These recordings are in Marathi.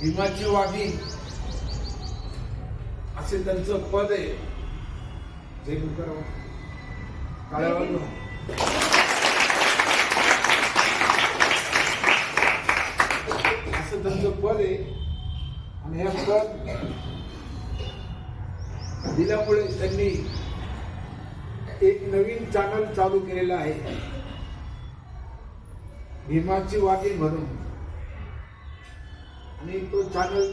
भीमाची वाघीण असे त्यांचं पद आहे. जय गुरुकराव काळ्या वाजवा. असं त्यांचं पद आहे. आणि हे पद दिल्यामुळे त्यांनी एक नवीन चॅनल चालू केलेलं आहे. भीमाची वाटी म्हणून आणि तो चॅनल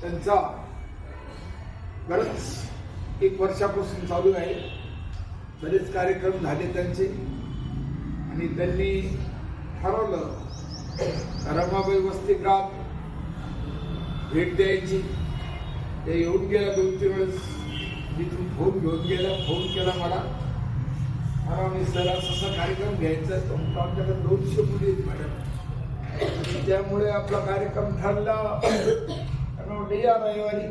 त्यांचा बरंच एक वर्षापासून चालू आहे. बरेच कार्यक्रम झाले त्यांचे. आणि त्यांनी ठरवलं रमाबाई वसतिगृहात भेट द्यायची. ते येऊन गेल्या दोन तीन वेळेस मी तू फोन घेऊन गेला फोन केला मला. मला मी सर असा कार्यक्रम घ्यायचा आहे. तो आमच्याकडे दोनशे मुली आहेत मॅडम त्यामुळे आपला कार्यक्रम ठरला. म्हटलं या रविवारी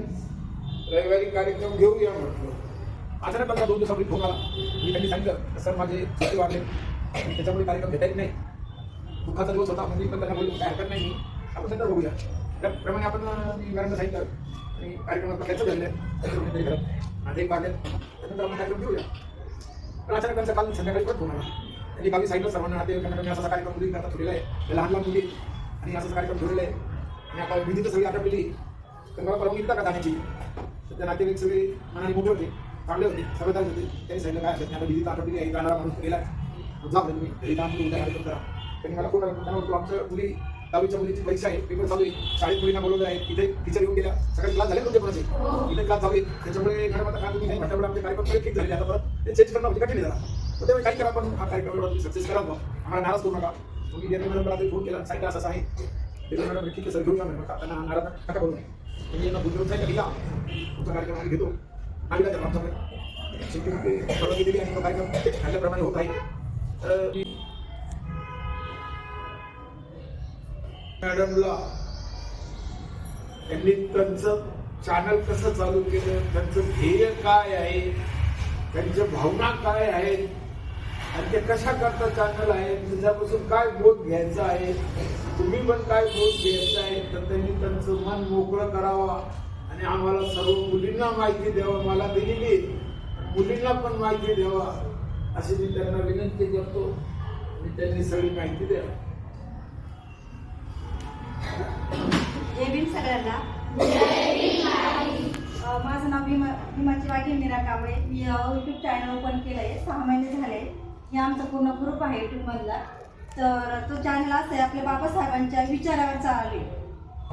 रविवारी कार्यक्रम घेऊया म्हटलं. अचानक मला दोन दिवसापूर्वी फोन आला. मी त्यांनी सांगितलं सर माझे सुट्टी वाढले आणि त्याच्यामुळे कार्यक्रम घेता येत नाही. दुःखाचा दिवस होता म्हणजे पण त्यांना बोललो काय हरकत नाही. आपण नंतर बघूया. त्याप्रमाणे आपण मी मॅडमला सांगितलं आणि कार्यक्रम आपला कॅन्सल झालेला आहे माझे एक वाढले त्यानंतर आपण कार्यक्रम घेऊया पण अचानक त्यांचा काल संध्याकाळी पण फोन आला त्यांनी गावी सांगितलं सर्वांना नातेवाईकांना मी असा कार्यक्रम मुली करता ठेवलेला आहे लहान लहान मुली आणि असा कार्यक्रम ठेवलेला आहे आणि आता विधी तर सगळी आटपलेली तर मला परवानगी दिला का जाण्याची तर त्या नातेवाईक सगळे मनाने मोठे होते चांगले होते समजदार होते त्यांनी सांगितलं काय हरकत नाही आता विधी तर आटपलेली आहे जाणारा माणूस गेला जा म्हणजे मी घरी जा, उद्या कार्यक्रम करा त्यांनी मला फोन आला त्यांना म्हणतो मुली दहावीच्या मुलीची परीक्षा आहे. पेपर चालू आहे. शाळेत मुलींना बोलवलं आहे. इथे टीचर येऊन गेल्या. सगळे क्लास झाले तुमचे कोणाचे? इथे क्लास झाले. त्याच्यामुळे मॅडम आता काय तुम्ही नाही म्हटल्यामुळे आमचे कार्यक्रम थोडे ठीक झालेले आता परत ते चेंज करणं म्हणजे कठीण झाला तर त्यामुळे काय करा पण हा कार्यक्रम सक्सेस करा बुवा. आम्हाला नाराज करू नका. तुम्ही देवेंद्र मॅडमला आधी फोन केला. सांगितलं असं आहे. देवेंद्र मॅडम ठीक आहे सर घेऊन या मॅडम त्यांना नाराज नका करू नये तुम्ही यांना बुद्धिवत सांगितलं या तुमचा कार्यक्रम आम्ही घेतो. आम्ही काय आमच्याकडे. परवानगी दिली आणि तो कार्यक्रम ठरल्याप्रमाणे होत आहे. तर मॅडमला त्यांनी त्यांचं चॅनल कसं चालू केलं त्यांचं ध्येय काय आहे त्यांच्या भावना काय आहेत आणि ते कशा करता चॅनल आहे त्याच्यापासून काय बोध घ्यायचा आहे तुम्ही पण काय बोध घ्यायचा आहे तर त्यांनी त्यांचं मन मोकळं करावं आणि आम्हाला सर्व मुलींना माहिती द्यावं मला दिलेली मुलींना पण माहिती द्यावा अशी मी त्यांना विनंती करतो आणि त्यांनी सगळी माहिती द्यावी. जय भीम सगळ्यांना माझं नाव भीमा भीमाची वाघे मीरा कांबळे. मी यूट्यूब चॅनल ओपन केलं आहे सहा महिने झाले. हे आमचा पूर्ण ग्रुप आहे यूट्यूबमधला तर तो चॅनल असं आहे आपल्या बाबासाहेबांच्या विचारावर चालू आहे.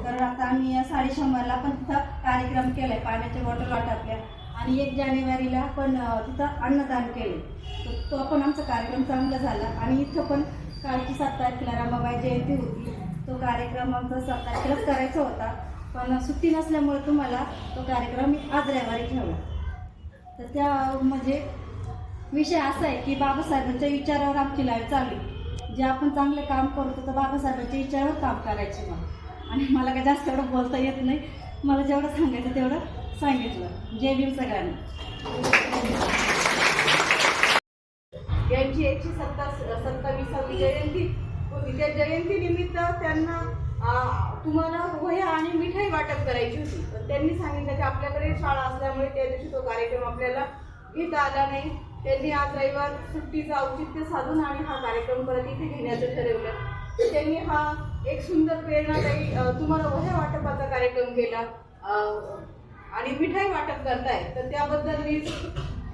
तर आता आम्ही साडे शंभरला पण तिथं कार्यक्रम केला आहे पाण्याच्या बॉटल वाटपल्या आणि एक जानेवारीला पण तिथं अन्नदान केले तर तो पण आमचा कार्यक्रम चांगला झाला. आणि इथं पण कालची सात तारखेला रमाबाई जयंती होती. तो कार्यक्रम आमचा सात करायचा होता. पण सुट्टी नसल्यामुळे तुम्हाला तो कार्यक्रम मी आज रविवारी ठेवला. तर त्या म्हणजे विषय असा आहे की बाबासाहेबांच्या विचारावर आमची लाईफ चालू जे आपण चांगले काम करतो तर बाबासाहेबांच्या विचारावर काम करायचे मग. आणि मला काय जास्त एवढं बोलता येत नाही. मला जेवढं सांगायचं तेवढं सांगितलं. जय भीम सगळ्यांना. यांची एकशे सत्ता सत्तावीसावी जयंती. म्हणजे त्या जयंती निमित्त त्यांना तुम्हाला वह्या आणि मिठाई वाटप करायची होती. पण त्यांनी सांगितलं की आपल्याकडे शाळा असल्यामुळे त्या दिवशी तो कार्यक्रम आपल्याला घेता आला नाही. त्यांनी आज रविवार सुट्टीचं औचित्य साधून आणि हा कार्यक्रम परत इथे घेण्याचं ठरवलं. तर त्यांनी हा एक सुंदर प्रेरणादायी तुम्हाला वह्या वाटपाचा कार्यक्रम केला. आणि मिठाई वाटप करताय. तर त्याबद्दल मी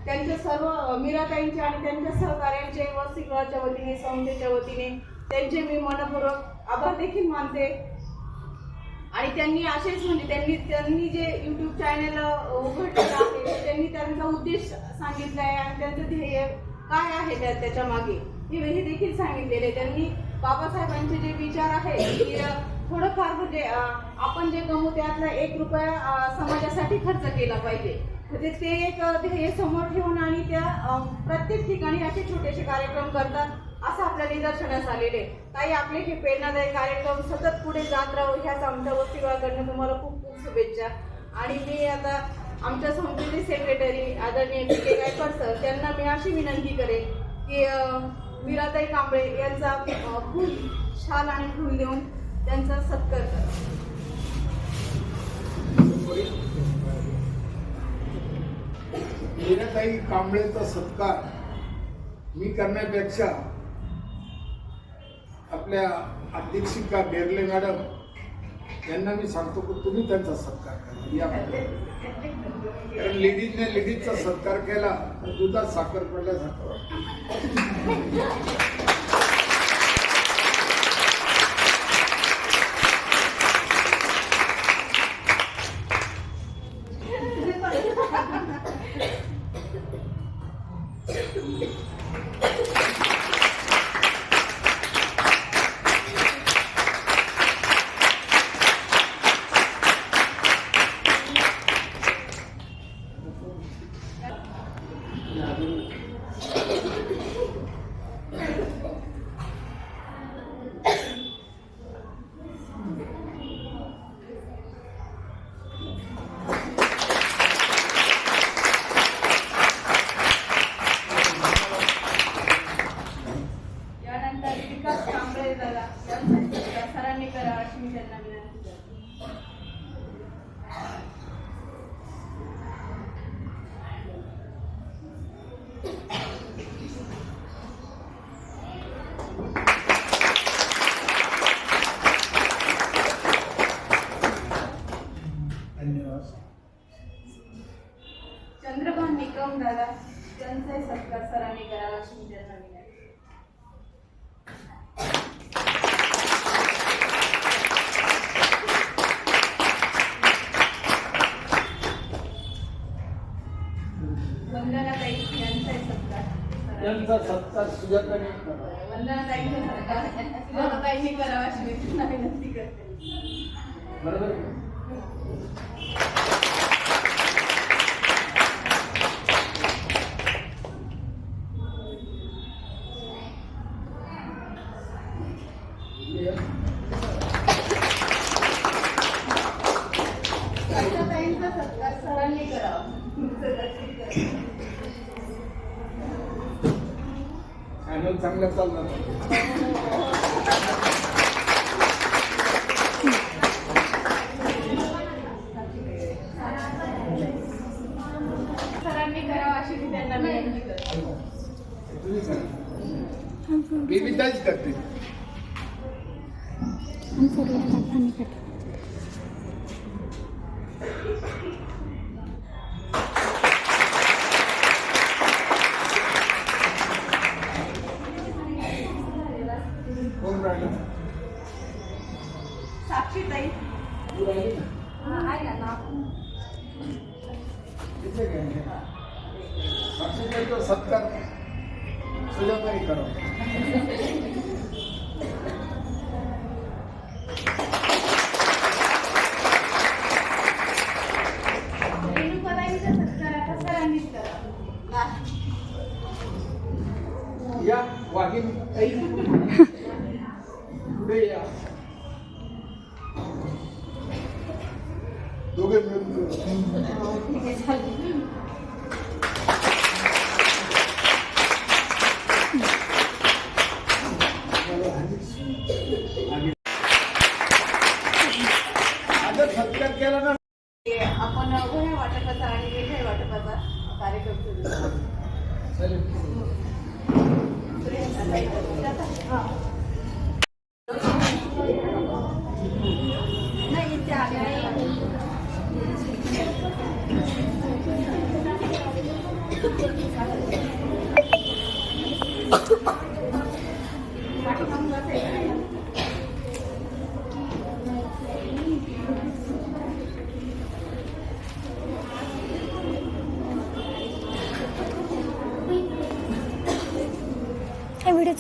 त्यांच्या सर्व मीराताईंचे आणि त्यांच्या सहकार्यांचे सिंगळाच्या वतीने संस्थेच्या वतीने त्यांचे मी मनपूर्वक आभार देखील मानते. आणि त्यांनी असेच म्हणजे त्यांनी त्यांनी जे यूट्यूब चॅनल उघडलेलं आहे त्यांनी त्यांचा उद्देश सांगितला आहे आणि त्यांचं ध्येय काय आहे त्या त्याच्यामागे हे देखील सांगितलेले त्यांनी बाबासाहेबांचे जे विचार आहे की थोडंफार म्हणजे आपण जे कमवू त्यातला एक रुपया समाजासाठी खर्च केला पाहिजे. म्हणजे ते एक ध्येय समोर ठेवून आणि त्या प्रत्येक ठिकाणी असे छोटेसे कार्यक्रम करतात. असं आपल्या निदर्शनास आलेले ताई आपले हे प्रेरणादायी कार्यक्रम सतत पुढे जात राहू ह्याच आमच्या वस्तीगृहाकडनं तुम्हाला खूप खूप शुभेच्छा. आणि मी आता आमच्या संस्थेचे सेक्रेटरी आदरणीय बी के गायकवाड सर त्यांना मी अशी विनंती करेन की अं, मीराताई कांबळे यांचा अं, फूल शाल आणि फूल देऊन त्यांचा सत्कार करा. मीराताई कांबळेचा सत्कार मी करण्यापेक्षा आपल्या अध्यक्षिका बेर्ले मॅडम यांना मी सांगतो की तुम्ही त्यांचा सत्कार करा. या कारण लेडीजने लेडीजचा सत्कार केला तर दुधात साखर पडल्यासारखं वाटतं. यानंतर विकास कांबळे दादा यांचा सत्कार सरांनी करा अशी मी त्यांना विनंती करते धन्यवाद चंद्रभान निकम दादा त्यांचाही सत्कार सरांनी करावा अशी मी त्यांना विनंती वंदनाताई यांचाही सत्कार सरांनी त्यांचा सत्कार सुजाताने करा. वंदनाताईंचा सत्कार सुजाताताईंनी करावा अशी मी त्यांना विनंती करते बरोबर आहे का? सुजाताताईंचा सत्कार सरांनी करावा चॅनल चांगलं चालणार सरांनी करावा अशी मी त्यांना विनंती करते तुम्ही करा. बेबीताईच करते आता सरांनीच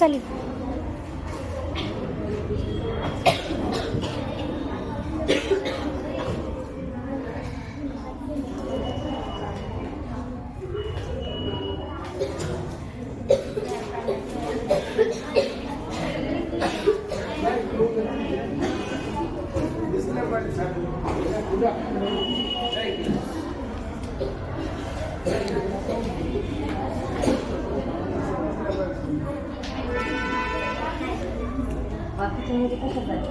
चाली Thank you. Aqui tem muito conservador.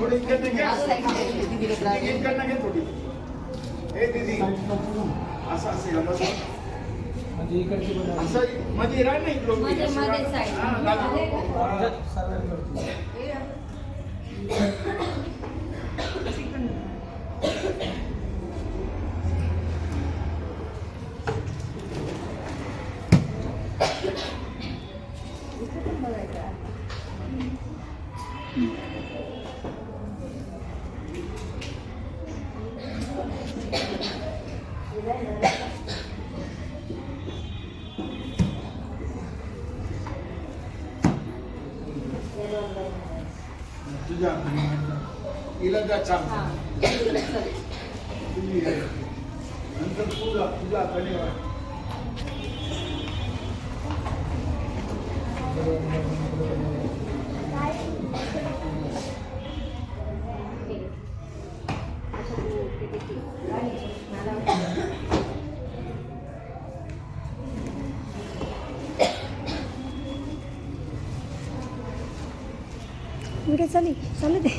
थोडी इतकत नाही इतकत नाही थोडी. हे दीदी. असं असेल असं मध्ये राह नाही लोक हा तुम्ही हे. नंतर तुझा तुझ्या हाताने वाढ. व्हिडिओ चालू चालू दे.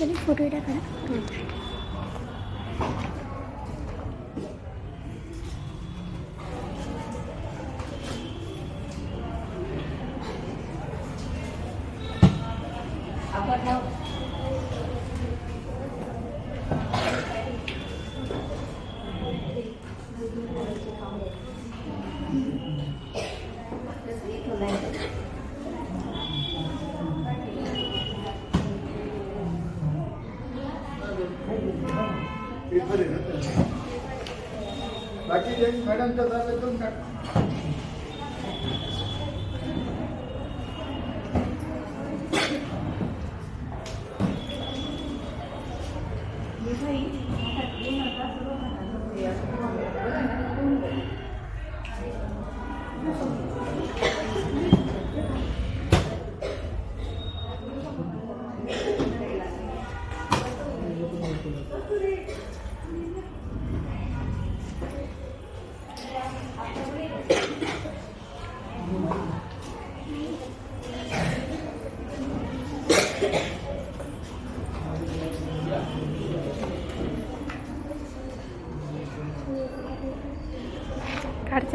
व्हिडिओ चालू आहे. जे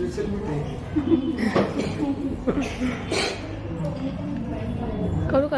स्पेशल मिठाई करू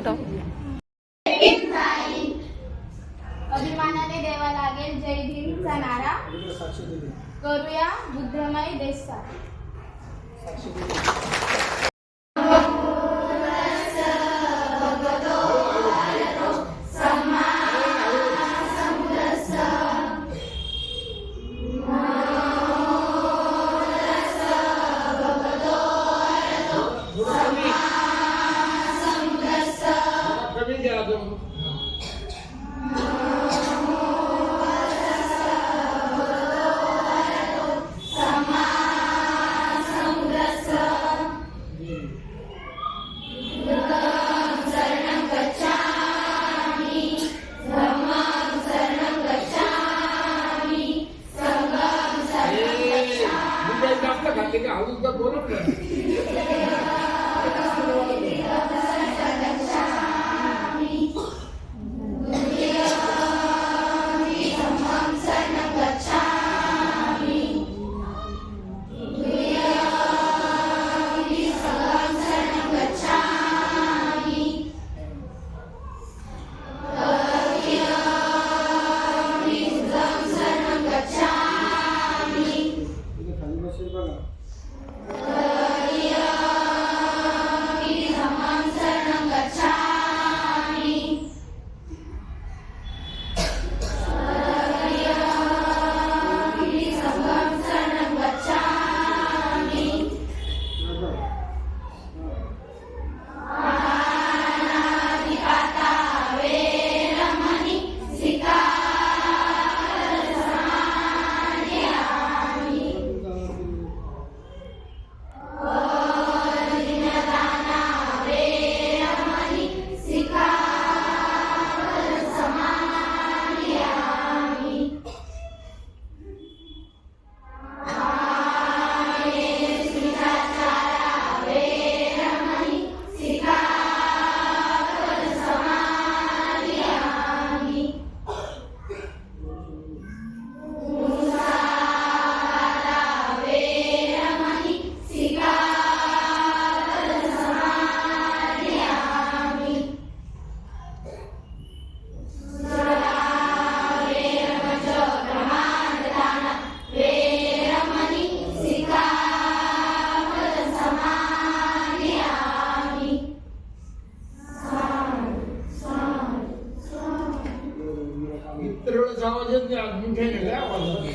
इतर वेळेस आवाज येत नाही आज मोठ्या नाही आवाज येतो.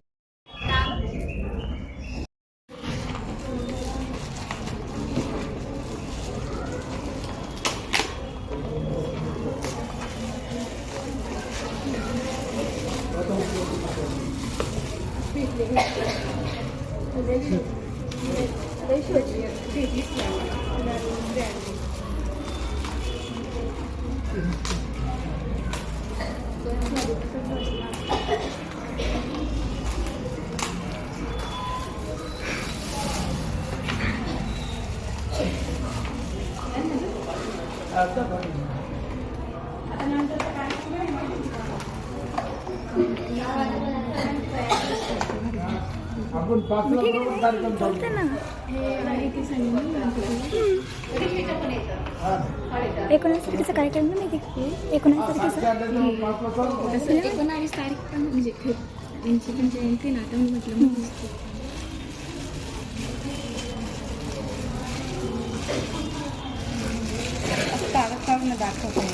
आपण पाच बरोबर कार्यक्रम चालू चालतं ना हा. एकोणावीस तारखेचा कार्यक्रम ना माहिती? एकोणावीस तारखेचा. एकोणावीस तारीख पण म्हणजे त्यांची पण जयंती ना तर मी म्हटलं कागद काढून दाखवते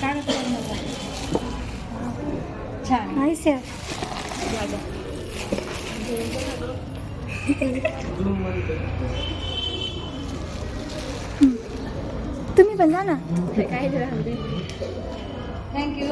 कागद काढून दाखवते छान. नाही सर तुम्ही पण जा ना. काय थँक्यू